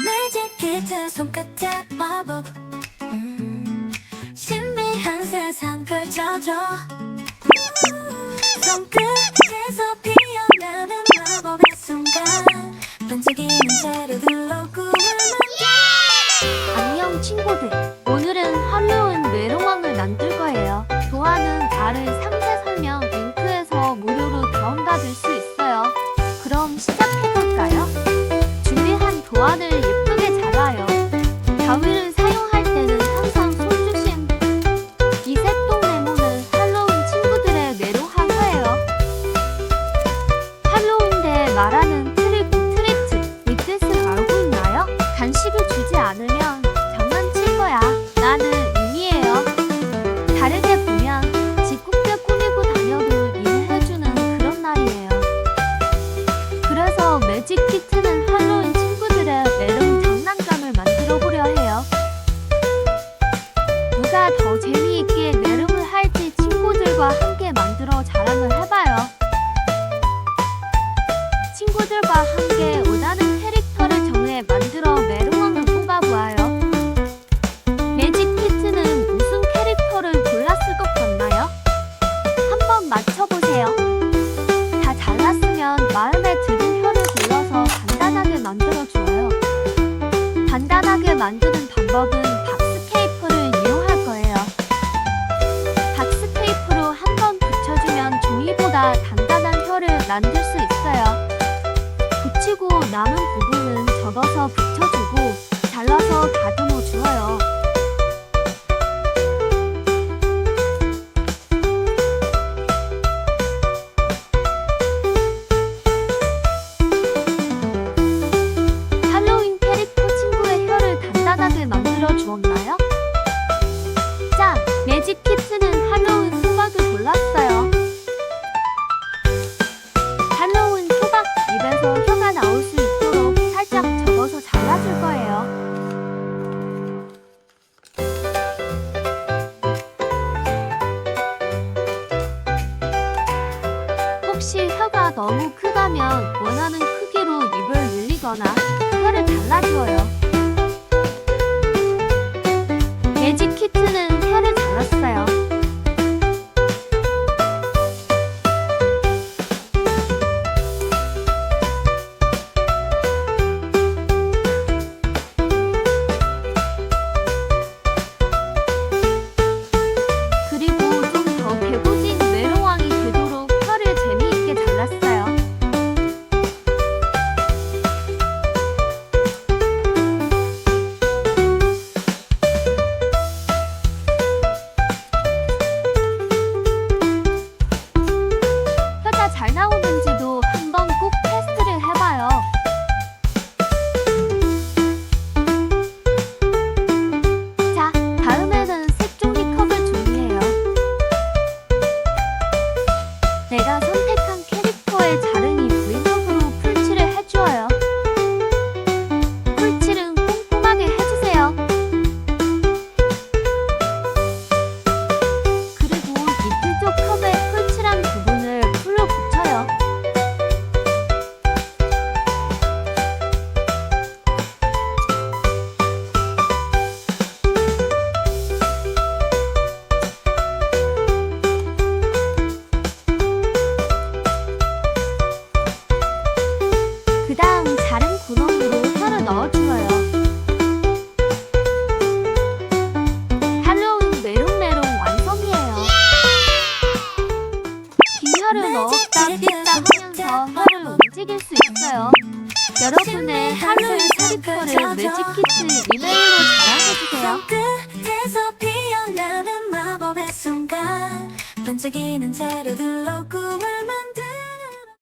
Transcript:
매직 기트 손끝에 마법. 음, 신비한 세상 펼쳐져 손끝에서 피어나는 마법의 순간. 반짝이는 재료들로 만들어 안녕 친구들. 말하는 트릭 트리트 이 뜻을 알고 있나요? 간식을 주지 않으면 장난칠 거야. 나는 의미예요. 다르게 보면 짓궂게 꾸미고 다녀도 이해해주는 그런 날이에요. 그래서 매직 키트 맞춰보세요. 다 잘랐으면 마음에 드는 혀를 골라서 간단하게 만들어줘요. 간단하게 만드는 방법은 박스 테이프를 이용할 거예요. 박스 테이프로 한 번 붙여주면 종이보다 단단한 혀를 만들 수 있어요. 붙이고 남은 부분은 접어서 붙여주고 잘라서 다듬어 주어요. 자, 매직 키트는 할로윈 호박을 골랐어요. 할로윈 호박 입에서 혀가 나올 수 있도록 살짝 접어서 잘라줄 거예요. 혹시 혀가 너무 크다면 원하는 크기로 입을 늘리거나 혀를 잘라주어요. 넣었다 뺐다 하면서 혀를 움직일 수 있어요. 여러분의 할로윈 캐릭터를 매직키트 이메일로 자랑해주세요.